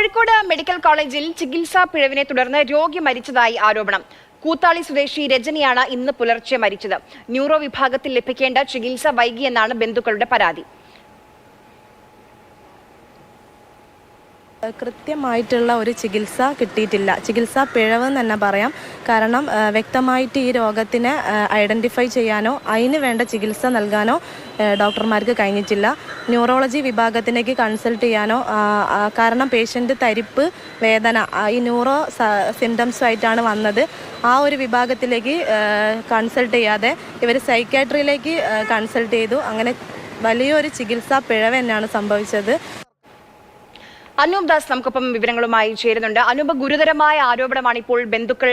Kozhikode medical കോളേജിൽ ചികിത്സാ പിഴവിനെ തുടർന്ന് രോഗി മരിച്ചതായി ആരോപണം. കൂത്താളി സ്വദേശി രജനിയാണ് ഇന്ന് പുലർച്ചെ മരിച്ചത്. ന്യൂറോ വിഭാഗത്തിൽ ലഭിക്കേണ്ട ചികിത്സ വൈകിയെന്നാണ് ബന്ധുക്കളുടെ പരാതി. കൃത്യമായിട്ടുള്ള ഒരു ചികിത്സ കിട്ടിയിട്ടില്ല. ചികിത്സാ പിഴവെന്ന് തന്നെ പറയാം. കാരണം വ്യക്തമായിട്ട് ഈ രോഗത്തിനെ ഐഡന്റിഫൈ ചെയ്യാനോ അതിന് വേണ്ട ചികിത്സ നൽകാനോ ഡോക്ടർമാർക്ക് കഴിഞ്ഞിട്ടില്ല. ന്യൂറോളജി വിഭാഗത്തിലേക്ക് കൺസൾട്ട് ചെയ്യാനോ കാരണം പേഷ്യന്റ് തരിപ്പ് വേദന ഈ ന്യൂറോ സിംറ്റംസുമായിട്ടാണ് വന്നത്. ആ ഒരു വിഭാഗത്തിലേക്ക് കൺസൾട്ട് ചെയ്യാതെ ഇവർ സൈക്കാട്രിയിലേക്ക് കൺസൾട്ട് ചെയ്തു. അങ്ങനെ വലിയൊരു ചികിത്സാ പിഴവ് തന്നെയാണ് സംഭവിച്ചത്. അനൂപ് ദാസ് നമുക്കൊപ്പം വിവരങ്ങളുമായി ചേരുന്നുണ്ട്. അനൂപ് ഗുരുതരമായ ആരോപണമാണ് ഇപ്പോൾ ബന്ധുക്കൾ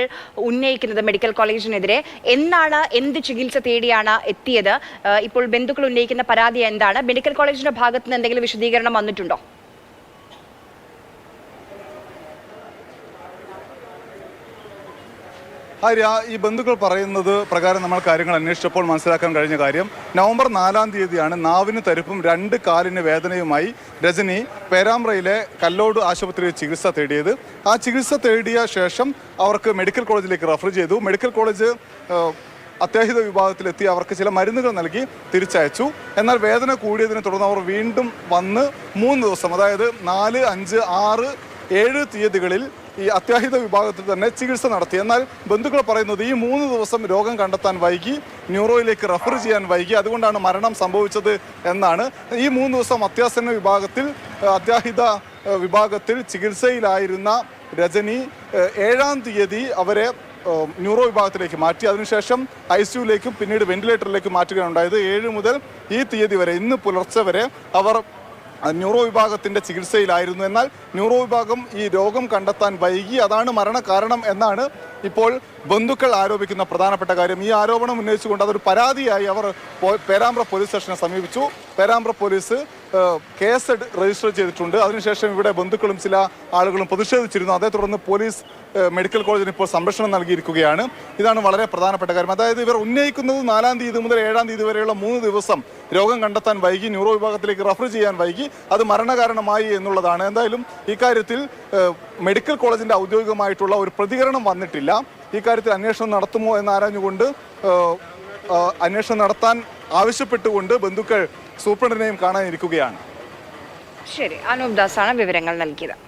ഉന്നയിക്കുന്നത് മെഡിക്കൽ കോളേജിനെതിരെ. എന്നാണ് എന്ത് ചികിത്സ തേടിയാണ് എത്തിയത്? ഇപ്പോൾ ബന്ധുക്കൾ ഉന്നയിക്കുന്ന പരാതി എന്താണ്? മെഡിക്കൽ കോളേജിന്റെ ഭാഗത്ത് നിന്ന് എന്തെങ്കിലും വിശദീകരണം വന്നിട്ടുണ്ടോ? ആര്യ ഈ ബന്ധുക്കൾ പറയുന്നത് പ്രകാരം നമ്മൾ കാര്യങ്ങൾ അന്വേഷിച്ചപ്പോൾ മനസ്സിലാക്കാൻ കഴിഞ്ഞ കാര്യം നവംബർ നാലാം തീയതിയാണ് നാവിന് തരിപ്പും രണ്ട് കാലിന് വേദനയുമായി രജനി പേരാമ്പ്രയിലെ കല്ലോട് ആശുപത്രിയിൽ ചികിത്സ തേടിയത്. ആ ചികിത്സ തേടിയ ശേഷം അവർക്ക് മെഡിക്കൽ കോളേജിലേക്ക് റെഫർ ചെയ്തു. മെഡിക്കൽ കോളേജ് അത്യാഹിത വിഭാഗത്തിലെത്തി അവർക്ക് ചില മരുന്നുകൾ നൽകി തിരിച്ചയച്ചു. എന്നാൽ വേദന കൂടിയതിനെ തുടർന്ന് അവർ വീണ്ടും വന്ന് മൂന്ന് ദിവസം അതായത് നാല് അഞ്ച് ആറ് ഏഴ് തീയതികളിൽ ഈ അത്യാഹിത വിഭാഗത്തിൽ തന്നെ ചികിത്സ നടത്തി. എന്നാൽ ബന്ധുക്കൾ പറയുന്നത് ഈ മൂന്ന് ദിവസം രോഗം കണ്ടെത്താൻ വൈകി ന്യൂറോയിലേക്ക് റെഫർ ചെയ്യാൻ വൈകി അതുകൊണ്ടാണ് മരണം സംഭവിച്ചത് എന്നാണ്. ഈ മൂന്ന് ദിവസം അത്യാസന്ന വിഭാഗത്തിൽ അത്യാഹിത വിഭാഗത്തിൽ ചികിത്സയിലായിരുന്ന രജനി ഏഴാം തീയതി അവരെ ന്യൂറോ വിഭാഗത്തിലേക്ക് മാറ്റി. അതിനുശേഷം ഐ സിയുലേക്കും പിന്നീട് വെന്റിലേറ്ററിലേക്കും മാറ്റുകയാണ് ഉണ്ടായത്. ഏഴ് മുതൽ ഈ തീയതി വരെ ഇന്ന് പുലർച്ചെ വരെ അവർ ന്യൂറോ വിഭാഗത്തിന്റെ ചികിത്സയിലായിരുന്നു. എന്നാൽ ന്യൂറോ വിഭാഗം ഈ രോഗം കണ്ടെത്താൻ വൈകി. അതാണ് മരണകാരണം എന്നാണ് ഇപ്പോൾ ബന്ധുക്കൾ ആരോപിക്കുന്ന പ്രധാനപ്പെട്ട കാര്യം. ഈ ആരോപണം ഉന്നയിച്ചുകൊണ്ട് അതൊരു പരാതിയായി അവർ പേരാമ്പ്ര പോലീസ് സ്റ്റേഷനെ സമീപിച്ചു. പേരാമ്പ്ര പോലീസ് കേസ് രജിസ്റ്റർ ചെയ്തിട്ടുണ്ട്. അതിനുശേഷം ഇവിടെ ബന്ധുക്കളും ചില ആളുകളും പ്രതിഷേധിച്ചിരുന്നു. അതേ തുടർന്ന് പോലീസ് മെഡിക്കൽ കോളേജിന് ഇപ്പോൾ സംരക്ഷണം നൽകിയിരിക്കുകയാണ്. ഇതാണ് വളരെ പ്രധാനപ്പെട്ട കാര്യം. അതായത് ഇവർ ഉന്നയിക്കുന്നത് നാലാം തീയതി മുതൽ ഏഴാം തീയതി വരെയുള്ള മൂന്ന് ദിവസം രോഗം കണ്ടെത്താൻ വൈകി ന്യൂറോ വിഭാഗത്തിലേക്ക് റഫർ ചെയ്യാൻ വൈകി അത് മരണകാരണമായി എന്നുള്ളതാണ്. എന്തായാലും ഇക്കാര്യത്തിൽ മെഡിക്കൽ കോളേജിന്റെ ഔദ്യോഗികമായിട്ടുള്ള ഒരു പ്രതികരണം വന്നിട്ടില്ല. ഇക്കാര്യത്തിൽ അന്വേഷണം നടത്തുമോ എന്ന് ആരാഞ്ഞുകൊണ്ട് അന്വേഷണം നടത്താൻ ആവശ്യപ്പെട്ടുകൊണ്ട് ബന്ധുക്കൾ സൂപ്രണ്ടിനെയും കാണാനിരിക്കുകയാണ്. ശരി അനൂപ് ദാസാണ് വിവരങ്ങൾ നൽകിയത്.